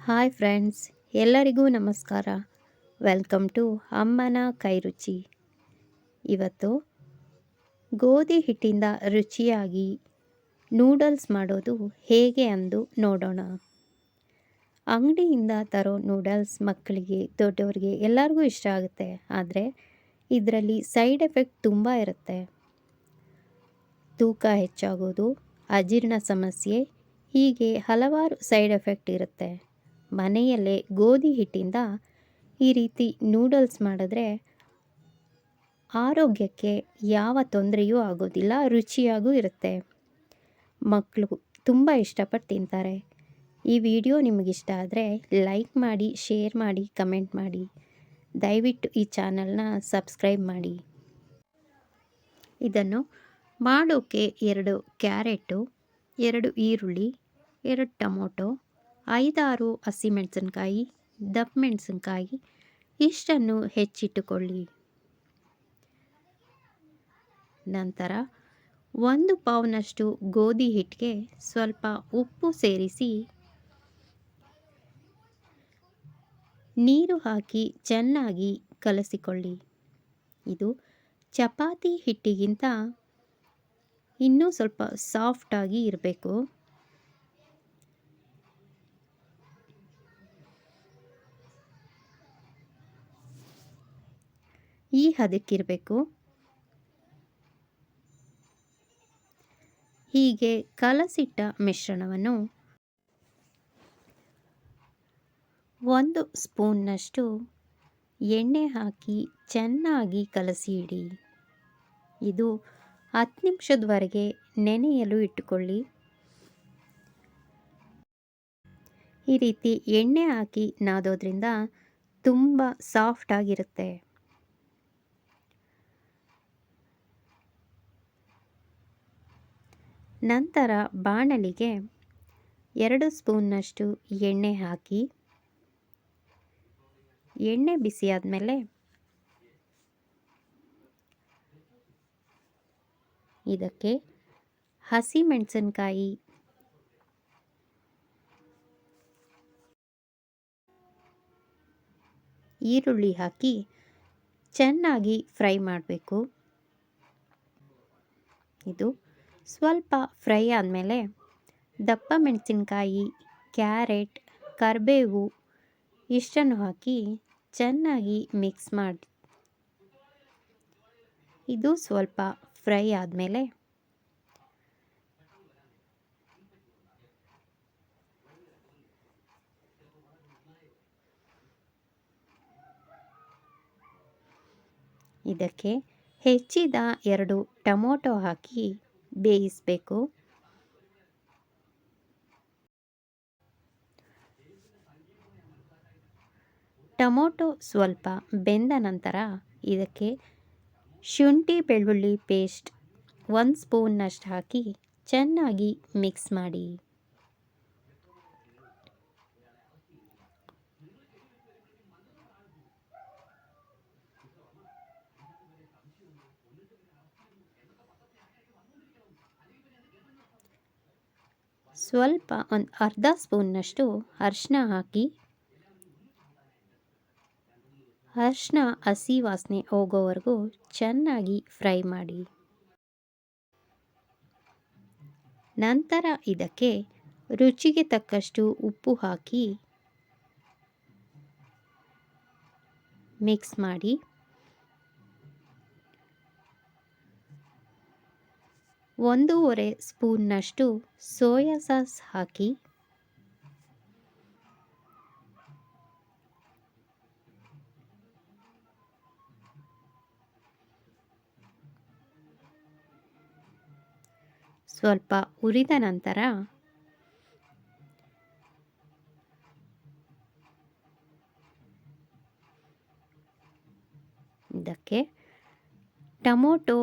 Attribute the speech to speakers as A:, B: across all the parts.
A: Hi friends, ಎಲ್ಲರಿಗೂ ನಮಸ್ಕಾರ. Welcome to ಅಮ್ಮನ ಕೈರುಚಿ ಇವತ್ತು ಗೋಧಿ ಹಿಟ್ಟಿಂದ ರುಚಿಯಾಗಿ ನೂಡಲ್ಸ್ ಮಾಡೋದು ಹೇಗೆ ಅಂದು ನೋಡೋಣ. ಅಂಗಡಿಯಿಂದ ತರೋ ನೂಡಲ್ಸ್ ಮಕ್ಕಳಿಗೆ ದೊಡ್ಡವರಿಗೆ ಎಲ್ಲರಿಗೂ ಇಷ್ಟ ಆಗುತ್ತೆ. ಆದರೆ ಇದರಲ್ಲಿ ಸೈಡ್ ಎಫೆಕ್ಟ್ ತುಂಬ ಇರುತ್ತೆ. ತೂಕ ಹೆಚ್ಚಾಗೋದು, ಅಜೀರ್ಣ ಸಮಸ್ಯೆ, ಹೀಗೆ ಹಲವಾರು ಸೈಡ್ ಎಫೆಕ್ಟ್ ಇರುತ್ತೆ. ಮನೆಯಲ್ಲೇ ಗೋಧಿ ಹಿಟ್ಟಿಂದ ಈ ರೀತಿ ನೂಡಲ್ಸ್ ಮಾಡಿದ್ರೆ ಆರೋಗ್ಯಕ್ಕೆ ಯಾವ ತೊಂದರೆಯೂ ಆಗೋದಿಲ್ಲ, ರುಚಿಯಾಗೂ ಇರುತ್ತೆ. ಮಕ್ಕಳು ತುಂಬ ಇಷ್ಟಪಟ್ಟು ತಿಂತಾರೆ. ಈ ವಿಡಿಯೋ ನಿಮಗಿಷ್ಟ ಆದರೆ ಲೈಕ್ ಮಾಡಿ ಶೇರ್ ಮಾಡಿ ಕಮೆಂಟ್ ಮಾಡಿ. ದಯವಿಟ್ಟು ಈ ಚಾನಲ್ನ ಸಬ್ಸ್ಕ್ರೈಬ್ ಮಾಡಿ. ಇದನ್ನು ಮಾಡೋಕ್ಕೆ ಎರಡು ಕ್ಯಾರೆಟು, ಎರಡು ಈರುಳ್ಳಿ, ಎರಡು ಟೊಮೊಟೊ ಐದಾರು ಹಸಿಮೆಣಸಿನ್ಕಾಯಿ ದಪ್ಪ ಮೆಣಸಿನ್ಕಾಯಿ ಇಷ್ಟನ್ನು ಹೆಚ್ಚಿಟ್ಟುಕೊಳ್ಳಿ. ನಂತರ ಒಂದು ಪಾವ್ನಷ್ಟು ಗೋಧಿ ಹಿಟ್ಟಿಗೆ ಸ್ವಲ್ಪ ಉಪ್ಪು ಸೇರಿಸಿ ನೀರು ಹಾಕಿ ಚೆನ್ನಾಗಿ ಕಲಸಿಕೊಳ್ಳಿ. ಇದು ಚಪಾತಿ ಹಿಟ್ಟಿಗಿಂತ ಇನ್ನೂ ಸ್ವಲ್ಪ ಸಾಫ್ಟಾಗಿ ಇರಬೇಕು. ಈ ಹದಕ್ಕಿರಬೇಕು ಹೀಗೆ ಕಲಸಿಟ್ಟ ಮಿಶ್ರಣವನ್ನು ಒಂದು ಸ್ಪೂನ್ನಷ್ಟು ಎಣ್ಣೆ ಹಾಕಿ ಚೆನ್ನಾಗಿ ಕಲಸಿ ಇಡಿ ಇದು ಹತ್ತು ನಿಮಿಷದವರೆಗೆ ನೆನೆಯಲು ಇಟ್ಟುಕೊಳ್ಳಿ. ಈ ರೀತಿ ಎಣ್ಣೆ ಹಾಕಿ ನಾದೋದ್ರಿಂದ ತುಂಬ ಸಾಫ್ಟ್ ನಂತರ ಬಾಣಲಿಗೆ ಎರಡು ಸ್ಪೂನ್ನಷ್ಟು ಎಣ್ಣೆ ಹಾಕಿ, ಎಣ್ಣೆ ಬಿಸಿಯಾದ ಮೇಲೆ ಇದಕ್ಕೆ ಹಸಿಮೆಣಸಿನ್ಕಾಯಿ ಈರುಳ್ಳಿ ಹಾಕಿ ಚೆನ್ನಾಗಿ ಫ್ರೈ ಮಾಡಬೇಕು. ಇದು ಸ್ವಲ್ಪ ಫ್ರೈ ಆದಮೇಲೆ ದಪ್ಪ ಮೆಣಸಿನ್ಕಾಯಿ, ಕ್ಯಾರೆಟ್, ಕರಿಬೇವು ಇಷ್ಟನ್ನು ಹಾಕಿ ಚೆನ್ನಾಗಿ ಮಿಕ್ಸ್ ಮಾಡಿ. ಇದು ಸ್ವಲ್ಪ ಫ್ರೈ ಆದಮೇಲೆ ಇದಕ್ಕೆ ಹೆಚ್ಚಿದ ಎರಡು ಟೊಮೊಟೊ ಹಾಕಿ ಬೇಯಿಸಬೇಕು. ಟೊಮೊಟೊ ಸ್ವಲ್ಪ ಬೆಂದ ನಂತರ ಇದಕ್ಕೆ ಶುಂಠಿ ಬೆಳ್ಳುಳ್ಳಿ ಪೇಸ್ಟ್ ಒಂದು ಸ್ಪೂನ್ನಷ್ಟು ಹಾಕಿ ಚೆನ್ನಾಗಿ ಮಿಕ್ಸ್ ಮಾಡಿ. ಸ್ವಲ್ಪ ಒಂದು ಅರ್ಧ ಸ್ಪೂನ್ನಷ್ಟು ಅರಿಶಿನ ಹಾಕಿ. ಅರಿಶಿನ ಹಸಿ ವಾಸನೆ ಹೋಗೋವರೆಗೂ ಚೆನ್ನಾಗಿ ಫ್ರೈ ಮಾಡಿ. ನಂತರ ಇದಕ್ಕೆ ರುಚಿಗೆ ತಕ್ಕಷ್ಟು ಉಪ್ಪು ಹಾಕಿ. ಮಿಕ್ಸ್ ಮಾಡಿ. ಒಂದೂವರೆ ಸ್ಪೂನ್ನಷ್ಟು ಸೋಯಾ ಸಾಸ್ ಹಾಕಿ. ಸ್ವಲ್ಪ ಉರಿದ ನಂತರ ಇದಕ್ಕೆ ಟೊಮೊಟೊ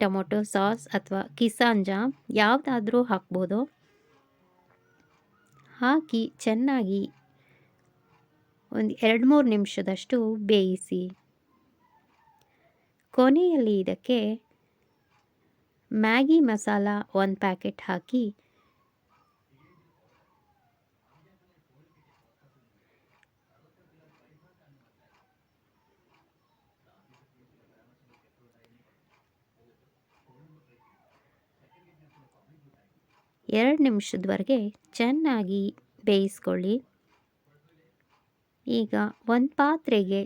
A: ಟೊಮೊಟೊ ಸಾಸ್ ಅಥವಾ ಕಿಸಾನ್ ಜಾಮ್ ಯಾವುದಾದ್ರೂ ಹಾಕ್ಬೋದು. ಹಾಕಿ ಚೆನ್ನಾಗಿ ಒಂದು ಎರಡು ಮೂರು ನಿಮಿಷದಷ್ಟು ಬೇಯಿಸಿ. ಕೊನೆಯಲ್ಲಿ ಇದಕ್ಕೆ ಮ್ಯಾಗಿ ಮಸಾಲ ಒಂದು ಪ್ಯಾಕೆಟ್ ಹಾಕಿ ಎರಡು ನಿಮಿಷದವರೆಗೆ ಚೆನ್ನಾಗಿ ಬೇಯಿಸ್ಕೊಳ್ಳಿ. ಈಗ ಒಂದು ಪಾತ್ರೆಗೆ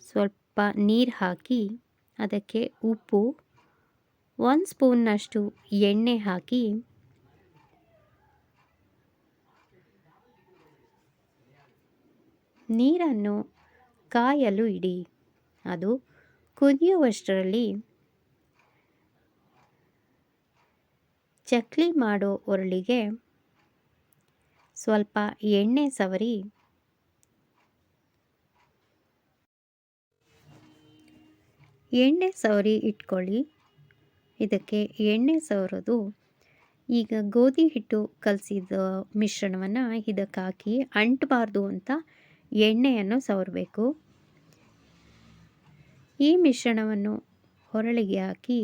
A: ಸ್ವಲ್ಪ ನೀರು ಹಾಕಿ, ಅದಕ್ಕೆ ಉಪ್ಪು, ಒಂದು ಸ್ಪೂನ್ನಷ್ಟು ಎಣ್ಣೆ ಹಾಕಿ, ನೀರನ್ನು ಕಾಯಲು ಇಡಿ. ಅದು ಕುದಿಯುವಷ್ಟರಲ್ಲಿ ಚಕ್ಲಿ ಮಾಡೋ ಒರಳಿಗೆ ಸ್ವಲ್ಪ ಎಣ್ಣೆ ಸವರಿ. ಎಣ್ಣೆ ಸವರಿ ಇಟ್ಕೊಳ್ಳಿ. ಇದಕ್ಕೆ ಎಣ್ಣೆ ಸವರೋದು ಈಗ ಗೋಧಿ ಹಿಟ್ಟು ಕಲಸಿದ ಮಿಶ್ರಣವನ್ನು ಇದಕ್ಕೆ ಹಾಕಿ ಅಂಟಬಾರ್ದು ಅಂತ ಎಣ್ಣೆಯನ್ನು ಸವರಬೇಕು. ಈ ಮಿಶ್ರಣವನ್ನು ಹೊರಳಿಗೆ ಹಾಕಿ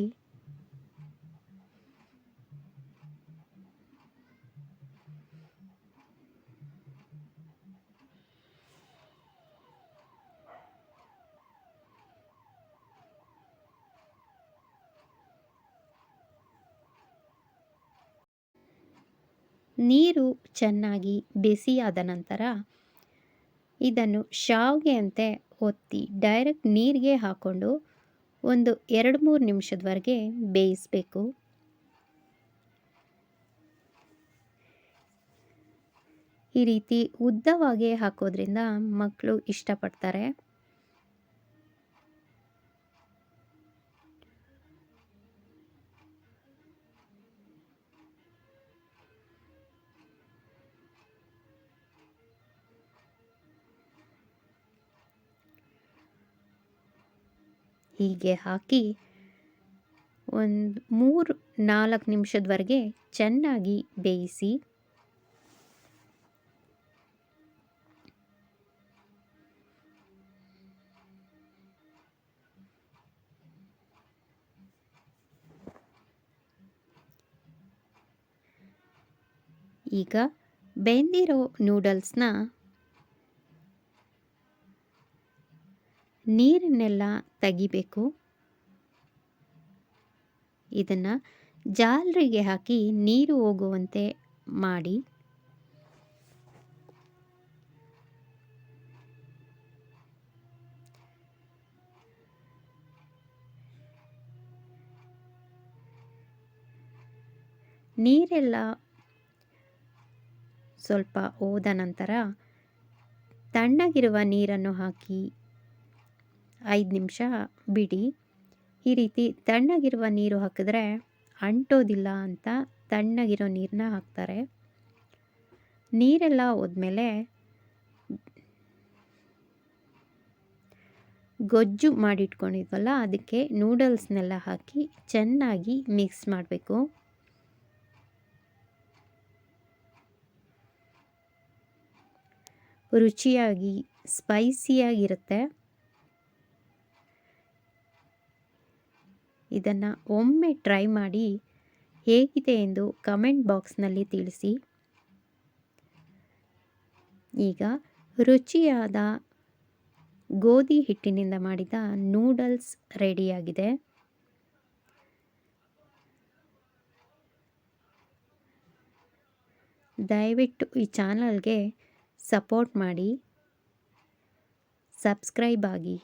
A: ನೀರು ಚೆನ್ನಾಗಿ ಬಿಸಿಯಾದ ನಂತರ ಇದನ್ನು ಶಾವಿಗೆಯಂತೆ ಒತ್ತಿ ಡೈರೆಕ್ಟ್ ನೀರಿಗೆ ಹಾಕ್ಕೊಂಡು ಒಂದು ಎರಡು ಮೂರು ನಿಮಿಷದವರೆಗೆ ಬೇಯಿಸಬೇಕು. ಈ ರೀತಿ ಉದ್ದವಾಗಿ ಹಾಕೋದ್ರಿಂದ ಮಕ್ಕಳು ಇಷ್ಟಪಡ್ತಾರೆ. ಹೀಗೆ ಹಾಕಿ ಒಂದು ಮೂರು ನಾಲ್ಕು ನಿಮಿಷದವರೆಗೆ ಚೆನ್ನಾಗಿ ಬೇಯಿಸಿ ಈಗ ಬೆಂದಿರೋ ನೂಡಲ್ಸ್ನ ನೀರನ್ನೆಲ್ಲ ತೆಗಿಬೇಕು. ಇದನ್ನು ಜಾಲರಿಗೆ ಹಾಕಿ ನೀರು ಹೋಗುವಂತೆ ಮಾಡಿ. ನೀರೆಲ್ಲ ಸ್ವಲ್ಪ ಹೋದ ನಂತರ ತಣ್ಣಗಿರುವ ನೀರನ್ನು ಹಾಕಿ ಐದು ನಿಮಿಷ ಬಿಡಿ. ಈ ರೀತಿ ತಣ್ಣಗಿರುವ ನೀರು ಹಾಕಿದ್ರೆ ಅಂಟೋದಿಲ್ಲ ಅಂತ ತಣ್ಣಗಿರೋ ನೀರನ್ನ ಹಾಕ್ತಾರೆ. ನೀರೆಲ್ಲ ಹೋದ್ಮೇಲೆ ಗೊಜ್ಜು ಮಾಡಿಟ್ಕೊಂಡಿದ್ವಲ್ಲ, ಅದಕ್ಕೆ ನೂಡಲ್ಸ್ನೆಲ್ಲ ಹಾಕಿ ಚೆನ್ನಾಗಿ ಮಿಕ್ಸ್ ಮಾಡಬೇಕು. ರುಚಿಯಾಗಿ, ಸ್ಪೈಸಿಯಾಗಿರುತ್ತೆ. ಇದನ್ನು ಒಮ್ಮೆ ಟ್ರೈ ಮಾಡಿ ಹೇಗಿದೆ ಎಂದು ಕಮೆಂಟ್ ಬಾಕ್ಸ್ನಲ್ಲಿ ತಿಳಿಸಿ. ಈಗ ರುಚಿಯಾದ ಗೋಧಿ ಹಿಟ್ಟಿನಿಂದ ಮಾಡಿದ ನೂಡಲ್ಸ್ ರೆಡಿಯಾಗಿದೆ. ದಯವಿಟ್ಟು ಈ ಚಾನಲ್ಗೆ ಸಪೋರ್ಟ್ ಮಾಡಿ, ಸಬ್ಸ್ಕ್ರೈಬ್ ಆಗಿ.